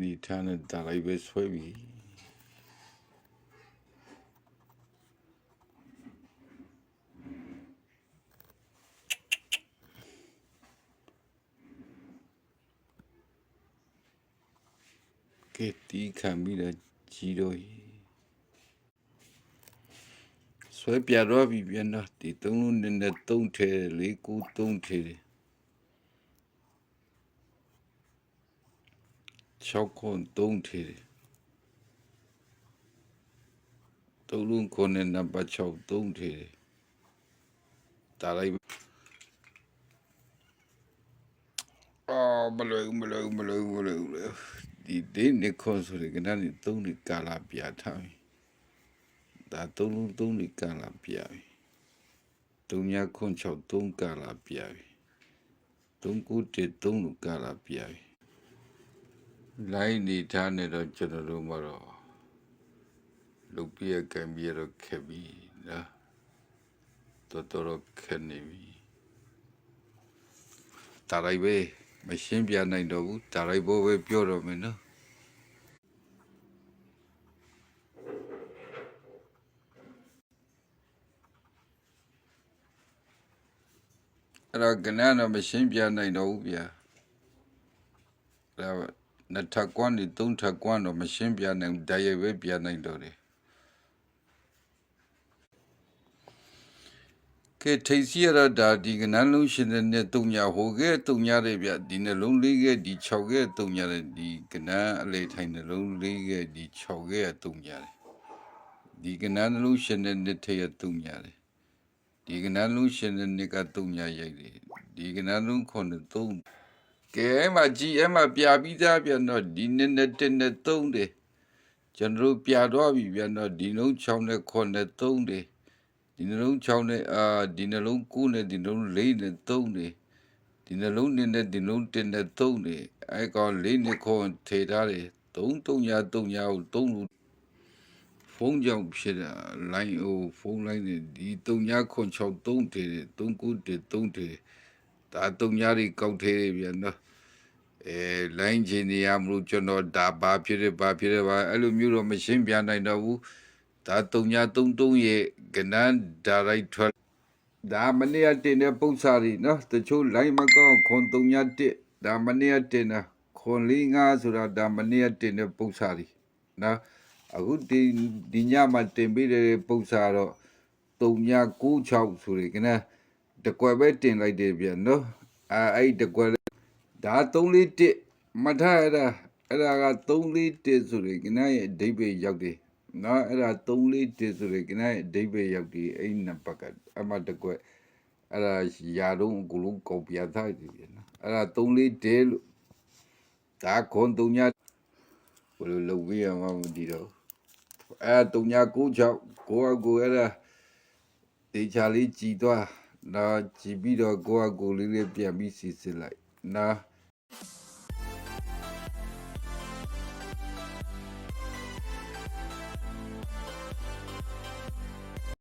ဒီထားနဲ့တာလိုက်ပဲဆွဲပြီကဲတီးခံပြီးတော့ကြီးတော့ရေဆွဲပြတော့ပြီပြန်တော့ဒီသုံးလုံးနဲ့နဲ့သုံးထဲလေးကူသုံးထဲ ၆ခွန်သုံးထဲသုံးလုံးခွန်နဲ့နံပါတ်6သုံးထဲတာလိုက်အော်မလွယ်ဘူးမလွယ်ဘူးမလွယ်ဘူးမလွယ်ဘူးလေဒီဒိနေခွန်ဆိုရကနေ့သုံးနေကာလာပြထားပြီဒါသုံးလုံးသုံးနေကာလာပြပြီသုံးညခွန်6သုံးကာလာပြပြီသုံးကူတေသုံးလူကာလာပြပြီ လိုင်းနေထားနေတော့ကျွန်တော်တို့မတော့လုတ်ပြရကံပြရတော့ခက်ပြီနော်တော်တော်ခက်နေပြီတာလိုက်ပဲမရှင်းပြနိုင်တော့ဘူးတာလိုက်ဖို့ပဲပြောတော့မယ်နော်အဲ့တော့ကနန်းတော့မရှင်းပြနိုင်တော့ဘူးဗျာဒါ နှစ်ထပ်ကွမ်းနေသုံးထပ်ကွမ်းတော့မရှင်းပြနိုင်ဘူးဒါရိုက်ပဲပြနိုင်တော့တယ်ကဲထိစီရတာဒီကနန်းလုံးရှင်တဲ့နဲ့တုံညာဟိုကဲတုံညာတွေဗျဒီနှလုံးလေးကဲဒီ6ကဲတုံညာတယ်ဒီကနန်းအလေထိုင်နှလုံးလေးကဲဒီ6ကဲတုံညာတယ်ဒီကနန်းနှလုံးရှင်တဲ့နဲ့ထရတုံညာတယ်ဒီကနန်းလုံးရှင်တဲ့နဲ့ကတုံညာရိုက်တယ်ဒီကနန်းလုံးခွန်သုံး ကဲမကြီးအမပြပြီးသားပြန်တော့ဒီနဲ့နဲ့တဲ့နဲ့သုံးတယ်ကျွန်တော်တို့ပြတော့ပြီပြန်တော့ဒီလုံး6နဲ့ခွန်နဲ့သုံးတယ်ဒီနှလုံး6နဲ့အာဒီနှလုံး9နဲ့ဒီနှလုံး4နဲ့3နဲ့ဒီနှလုံး1နဲ့ဒီနှလုံး1နဲ့3နဲ့အဲကောင်4နဲ့ခွန်ထေထားတယ်3 3ညာ3ညာကို3လူဖုန်းကြောင့်ဖြစ်တာလိုင်းအိုဖုန်းလိုင်းနဲ့ဒီ3ညာခွန်6 3ထေတယ်3 9တေ3ထေဒါ3ညာတွေကောက်ထေတယ်ပြန်တော့ အဲလိုင်းချင်းနေရမလို့ကျွန်တော်ဒါဘာဖြစ်တယ်ဘာဖြစ်တယ်ဘာအဲ့လိုမျိုးတော့မရှင်းပြနိုင်တော့ဘူးဒါတုံညာ33ရဲ့ကနန်းဒါရိုက်ထွက်ဒါမနေ့ကတင်တဲ့ပု္ပ္ပစာတွေနော်တချို့ line မကောင်းခွန်တုံညာ1ဒါမနေ့ကတင်တာခွန်လေး5ဆိုတာဒါမနေ့ကတင်တဲ့ပု္ပ္ပစာတွေနော်အခုဒီဒီညမှာတင်ပေးတဲ့ပု္ပ္ပစာတော့တုံညာ96ဆိုရယ်ကနန်းတကွယ်ပဲတင်လိုက်တယ်ပြန်နော်အဲအဲ့ဒီတကွယ် ဒါ341မထားရတာအဲ့ဒါက341ဆိုရယ်ကနန်းရဲ့အဓိပ္ပာယ်ရောက်တယ်နော်အဲ့ဒါ3လေးတစ်ဆိုရယ်ကနေ့အဓိပ္ပာယ်ရောက်ဒီအဲ့နံပါတ်ကအမတကွအဲ့ဒါယာတော့အကုန်လုံးကော်ပြထားတယ်ပြန်နော်အဲ့ဒါ3လေးတဲလို့ဒါခွန်3ညဘယ်လိုလုပ်ပြရမှာမသိတော့အဲ့3ည96ကိုအကူအဲ့ဒါတေချာလေးကြည်သွားနော်ကြည်ပြီးတော့ကိုအကူလေးလေးပြန်ပြီးစီစစ်လိုက် နော်